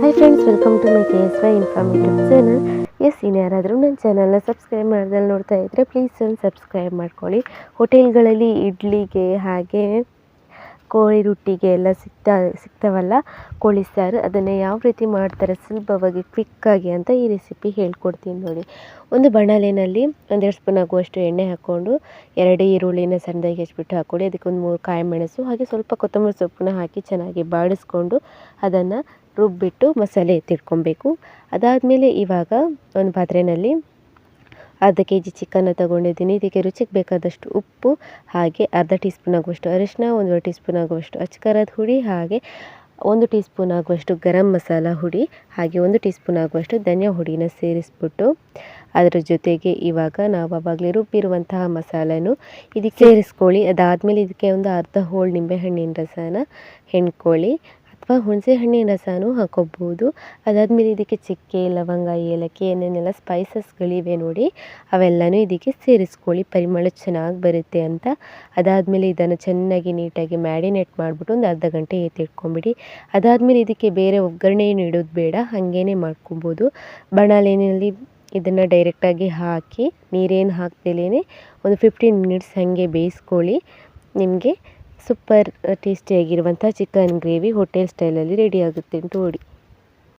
Hi friends welcome to my K S Y inform YouTube channel S ಇನ್ನು ಯಾರಾದರೂ ನನ್ನ ಚಾನಲ್ನ ಸಬ್ಸ್ಕ್ರೈಬ್ ಮಾಡ್ದಲ್ಲಿ ನೋಡ್ತಾ ಇದ್ದರೆ ಪ್ಲೀಸ್ ಒಂದು ಸಬ್ಸ್ಕ್ರೈಬ್ ಮಾಡ್ಕೊಳ್ಳಿ. ಹೋಟೆಲ್ಗಳಲ್ಲಿ ಇಡ್ಲಿಗೆ ಹಾಗೆ ಕೋಳಿ ರೊಟ್ಟಿಗೆ ಎಲ್ಲ ಸಿಗ್ತಾ ಸಿಗ್ತಾವಲ್ಲ? ಕೋಳಿ ಸಾರು, ಅದನ್ನು ಯಾವ ರೀತಿ ಮಾಡ್ತಾರೆ? ಸುಲಭವಾಗಿ ಕ್ವಿಕ್ಕಾಗಿ ಅಂತ ಈ ರೆಸಿಪಿ ಹೇಳ್ಕೊಡ್ತೀನಿ ನೋಡಿ. ಒಂದು ಬಾಣಲೆಯಲ್ಲಿ ಒಂದೆರಡು ಸ್ಪೂನ್ ಆಗುವಷ್ಟು ಎಣ್ಣೆ ಹಾಕ್ಕೊಂಡು, ಎರಡು ಈರುಳ್ಳಿನ ಸಣ್ಣದಾಗಿ ಹೆಚ್ಚಿಬಿಟ್ಟು ಹಾಕ್ಕೊಳ್ಳಿ. ಅದಕ್ಕೆ ಒಂದು ಮೂರು ಕಾಯಿ ಮೆಣಸು, ಹಾಗೆ ಸ್ವಲ್ಪ ಕೊತ್ತಂಬರಿ ಸೊಪ್ಪನ್ನ ಹಾಕಿ ಚೆನ್ನಾಗಿ ಬಾಡಿಸ್ಕೊಂಡು ಅದನ್ನು ರುಬ್ಬಿಟ್ಟು ಮಸಾಲೆ ಎತ್ತಿಟ್ಕೊಬೇಕು. ಅದಾದಮೇಲೆ ಇವಾಗ ಒಂದು ಪಾತ್ರೆಯಲ್ಲಿ ಅರ್ಧ ಕೆ ಜಿ ಚಿಕನ್ನ ತಗೊಂಡಿದ್ದೀನಿ. ಇದಕ್ಕೆ ರುಚಿಗೆ ಬೇಕಾದಷ್ಟು ಉಪ್ಪು, ಹಾಗೆ ಅರ್ಧ ಟೀ ಸ್ಪೂನ್ ಆಗುವಷ್ಟು ಅರಿಶಿನ ಒಂದೂವರೆ ಟೀ ಸ್ಪೂನ್ ಆಗುವಷ್ಟು ಅಚ್ಕಾರದ ಹುಡಿ, ಹಾಗೆ ಒಂದು ಟೀ ಸ್ಪೂನ್ ಆಗುವಷ್ಟು ಗರಂ ಮಸಾಲ ಹುಡಿ, ಹಾಗೆ ಒಂದು ಟೀ ಸ್ಪೂನ್ ಆಗುವಷ್ಟು ಧನಿಯಾ ಹುಡಿನ ಸೇರಿಸ್ಬಿಟ್ಟು ಅದರ ಜೊತೆಗೆ ಇವಾಗ ನಾವು ಆವಾಗಲೇ ರುಬ್ಬಿರುವಂತಹ ಮಸಾಲೆನೂ ಇದಕ್ಕೆ ಸೇರಿಸ್ಕೊಳ್ಳಿ. ಅದಾದಮೇಲೆ ಇದಕ್ಕೆ ಒಂದು ಅರ್ಧ ಹೋಳು ನಿಂಬೆಹಣ್ಣಿನ ರಸನ ಹೆಣ್ಕೊಳ್ಳಿ ಅಥವಾ ಹುಣಸೆ ಹಣ್ಣಿನ ರಸನೂ ಹಾಕೋಬೋದು. ಅದಾದಮೇಲೆ ಇದಕ್ಕೆ ಚಕ್ಕೆ, ಲವಂಗ, ಏಲಕ್ಕಿ, ಏನೇನೆಲ್ಲ ಸ್ಪೈಸಸ್ಗಳಿವೆ ನೋಡಿ, ಅವೆಲ್ಲನೂ ಇದಕ್ಕೆ ಸೇರಿಸ್ಕೊಳ್ಳಿ. ಪರಿಮಳ ಚೆನ್ನಾಗಿ ಬರುತ್ತೆ ಅಂತ. ಅದಾದಮೇಲೆ ಇದನ್ನು ಚೆನ್ನಾಗಿ ನೀಟಾಗಿ ಮ್ಯಾರಿನೇಟ್ ಮಾಡಿಬಿಟ್ಟು ಒಂದು ಅರ್ಧ ಗಂಟೆ ಎತ್ತಿಟ್ಕೊಂಬಿಡಿ ಅದಾದಮೇಲೆ ಇದಕ್ಕೆ ಬೇರೆ ಒಗ್ಗರಣೆ ಇಡೋದು ಬೇಡ. ಹಾಗೇನೆ ಮಾಡ್ಕೊಬೋದು. ಬಾಣಲೆಯಲ್ಲಿ ಇದನ್ನು ಡೈರೆಕ್ಟಾಗಿ ಹಾಕಿ, ನೀರೇನು ಹಾಕ್ದೇಲೇ ಒಂದು ಫಿಫ್ಟೀನ್ ಮಿನಿಟ್ಸ್ ಹಾಗೆ ಬೇಯಿಸ್ಕೊಳ್ಳಿ. ನಿಮಗೆ ಸೂಪರ್ ಟೇಸ್ಟಿಯಾಗಿರುವಂಥ ಚಿಕನ್ ಗ್ರೇವಿ ಹೋಟೆಲ್ ಸ್ಟೈಲಲ್ಲಿ ರೆಡಿ ಆಗುತ್ತೆ ಅಂತ ನೋಡಿ.